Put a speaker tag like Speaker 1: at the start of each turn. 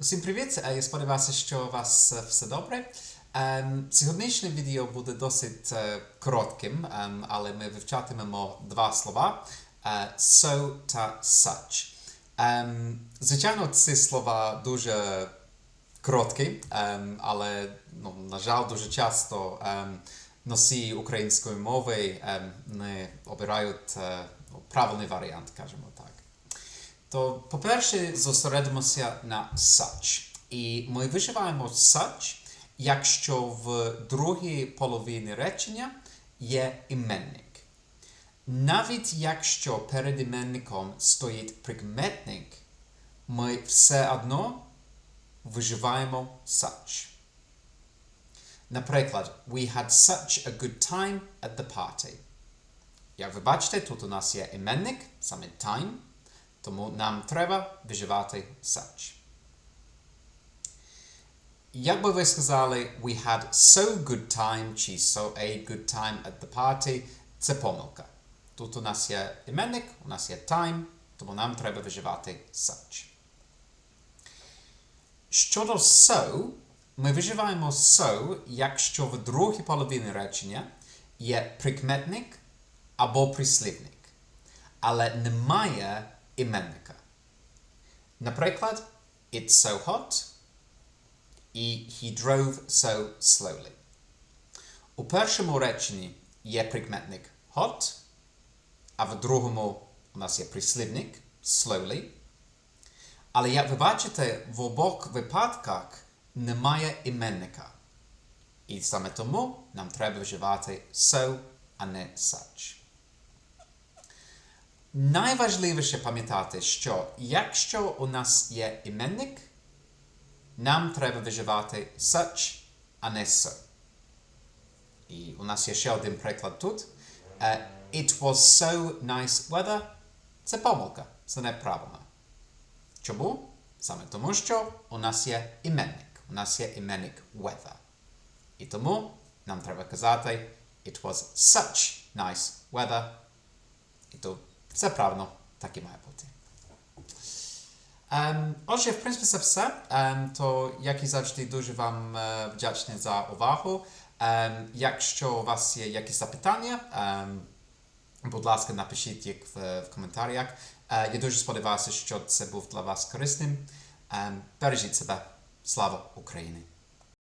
Speaker 1: Усім привіт! Е, Я сподіваюся, що у вас е, все добре. Ем, Сьогоднішнє відео буде досить е, коротким, ем, але ми вивчатимемо два слова so та such. Ем, Звичайно, ці слова дуже короткі, але, ну, на жаль, дуже часто носії української мови не обирають ну, правильний варіант, кажемо так. То, по-перше, зосередимося на such. І ми виживаємо such, якщо в другій половині речення є іменник. Навіть якщо перед іменником стоїть прикметник, ми все одно виживаємо such. Наприклад, we had such a good time at the party. Як ви бачите, тут у нас є іменник, саме time, тому нам треба виживати such. Як би ви сказали, we had so good time чи so a good time at the party, це помилка. Тут у нас є іменник, у нас є time, тому нам треба виживати such. Щодо so, ми виживаємо so, якщо в другій половині речення є прикметник або прислівник, але немає іменника. Наприклад, It's so hot і He drove so slowly. У першому реченні є прикметник hot, а в другому у нас є прислівник slowly. Але як ви бачите, в обох випадках немає іменника. І саме тому нам треба вживати so, а не such. Найважливіше пам'ятати, що якщо у нас є іменник, нам треба виживати such, а не so. І у нас є ще один приклад тут. Е, It was so nice weather. Це помилка, це неправильно. Чому? Саме тому, що у нас є іменник. У нас є іменник weather. І тому нам треба казати It was such nice weather. І то все правильно, так і має бути. Ем, отже, в принципі, це все. Ем, то, як і завжди, дуже вам е, вдячний за увагу. Ем, якщо у вас є якісь запитання, ем, будь ласка, напишіть їх в, в коментарях. Е, я дуже сподіваюся, що це був для вас корисним. Ем, бережіть себе. Слава Україні!